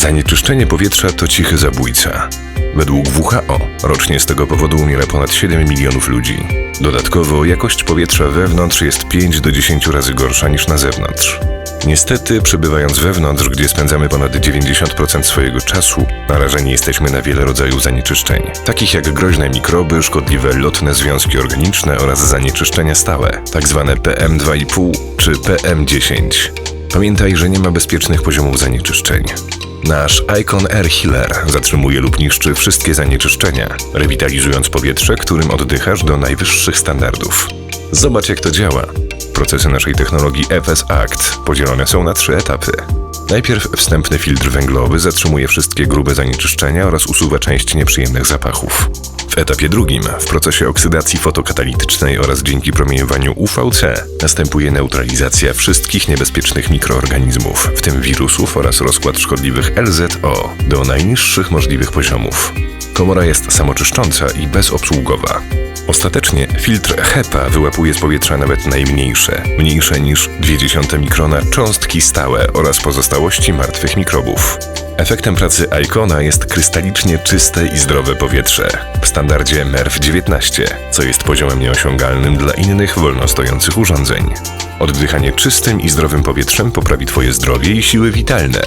Zanieczyszczenie powietrza to cichy zabójca. Według WHO rocznie z tego powodu umiera ponad 7 milionów ludzi. Dodatkowo jakość powietrza wewnątrz jest 5 do 10 razy gorsza niż na zewnątrz. Niestety, przebywając wewnątrz, gdzie spędzamy ponad 90% swojego czasu, narażeni jesteśmy na wiele rodzajów zanieczyszczeń, takich jak groźne mikroby, szkodliwe lotne związki organiczne oraz zanieczyszczenia stałe, tak zwane PM2,5 czy PM10. Pamiętaj, że nie ma bezpiecznych poziomów zanieczyszczeń. Nasz Icon Air Healer zatrzymuje lub niszczy wszystkie zanieczyszczenia, rewitalizując powietrze, którym oddychasz do najwyższych standardów. Zobacz jak to działa. Procesy naszej technologii FS Act podzielone są na trzy etapy. Najpierw wstępny filtr węglowy zatrzymuje wszystkie grube zanieczyszczenia oraz usuwa część nieprzyjemnych zapachów. W etapie drugim, w procesie oksydacji fotokatalitycznej oraz dzięki promieniowaniu UVC, następuje neutralizacja wszystkich niebezpiecznych mikroorganizmów, w tym wirusów oraz rozkład szkodliwych LZO do najniższych możliwych poziomów. Komora jest samoczyszcząca i bezobsługowa. Ostatecznie filtr HEPA wyłapuje z powietrza nawet najmniejsze, mniejsze niż 0,2 mikrona cząstki stałe oraz pozostałości martwych mikrobów. Efektem pracy Icona jest krystalicznie czyste i zdrowe powietrze w standardzie MERV 19, co jest poziomem nieosiągalnym dla innych wolno stojących urządzeń. Oddychanie czystym i zdrowym powietrzem poprawi Twoje zdrowie i siły witalne.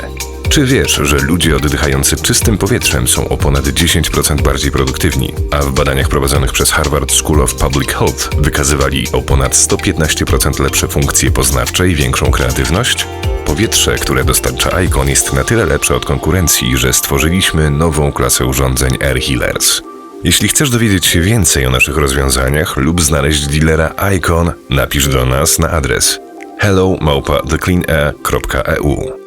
Czy wiesz, że ludzie oddychający czystym powietrzem są o ponad 10% bardziej produktywni, a w badaniach prowadzonych przez Harvard School of Public Health wykazywali o ponad 115% lepsze funkcje poznawcze i większą kreatywność? Powietrze, które dostarcza Icon jest na tyle lepsze od konkurencji, że stworzyliśmy nową klasę urządzeń Air Healers. Jeśli chcesz dowiedzieć się więcej o naszych rozwiązaniach lub znaleźć dealera Icon, napisz do nas na adres hello thecleanair.eu.